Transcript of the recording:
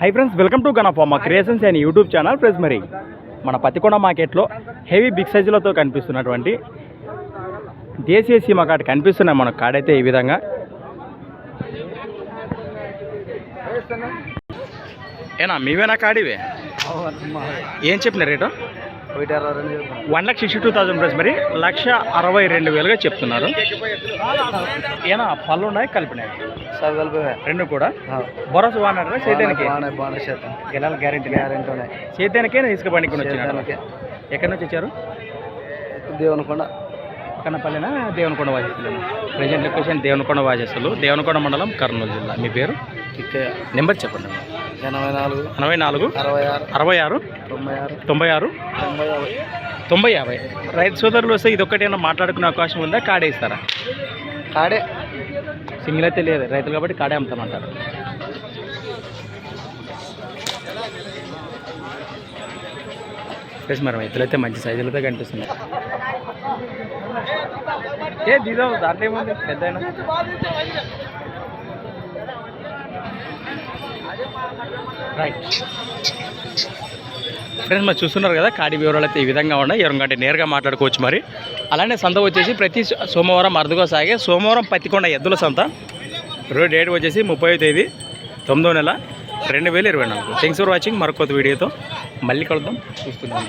Hi friends welcome to Ganapamma creations and YouTube channel friends మరి మన పత్తికొండ మార్కెట్లో heavy big సైజులతో కనిపిస్తున్నటువంటి దేశీయ సీమ కాడ కనిపిస్తున్నాయి మనకు కాడైతే ఈ విధంగా. ఏనా మీవేనా కాడివే ఏం చెప్పిన rate? One lakh sixty two thousand price మరి లక్ష అరవై రెండు వేలుగా చెప్తున్నారు. ఏనా పళ్ళు ఉన్నాయి కలిపినాయి? సార్ కలిపి రెండు కూడా? భరోసా వాడినారా సేద్యానికి బాగానే బాగానే చేద్దాం గెలాలి గ్యారెంటీ గ్యారెంటీ ఉన్నాయి సేద్యానికే తీసుకుపండి చేద్దానికి ఎక్కడి నుంచి వచ్చారు? దేవునికొండ. కన్నపల్లిన? దేవనకొండ వాజేస్తులు ప్రజెంట్ లొకేషన్ దేవనకొండ వాజేస్తులు దేవనకొండ మండలం కర్నూలు జిల్లా. మీ పేరు? నెంబర్ చెప్పండి. ఎనభై నాలుగు ఎనభై నాలుగు అరవై ఆరు అరవై ఆరు తొంభై ఆరు తొంభై ఆరు తొంభై యాభై. తొంభై యాభై. రైతు సోదరులు వస్తే ఇది ఒక్కటైనా మాట్లాడుకునే అవకాశం ఉందా? కాడే ఇస్తారా? కాడే. సింగిల్ అయితే లేదు. రైతులు కాబట్టి కాడే అమ్ముతామంటారు. ప్లస్ మరి రైతులు అయితే మంచి సైజులతో కనిపిస్తున్నాయి ఏ దీదో దాంట్లో ఏముంది? పెద్ద రైట్ ఫ్రెండ్స్ మరి చూస్తున్నారు కదా కాడి వివరాలు అయితే ఈ విధంగా ఉన్నాయి. ఎవరికంటే నేరుగా మాట్లాడుకోవచ్చు మరి. అలానే సంత వచ్చేసి ప్రతి సోమవారం అరుదుగా సాగే సోమవారం పత్తికొండ ఎద్దుల సంత. రోజు డేట్ వచ్చేసి ముప్పై తేదీ తొమ్మిదో నెల రెండు వేల ఇరవై నాలుగు. థ్యాంక్స్ ఫర్ వాచింగ్ మరొక వీడియోతో మళ్ళీ కలుద్దాం. చూస్తున్నాం.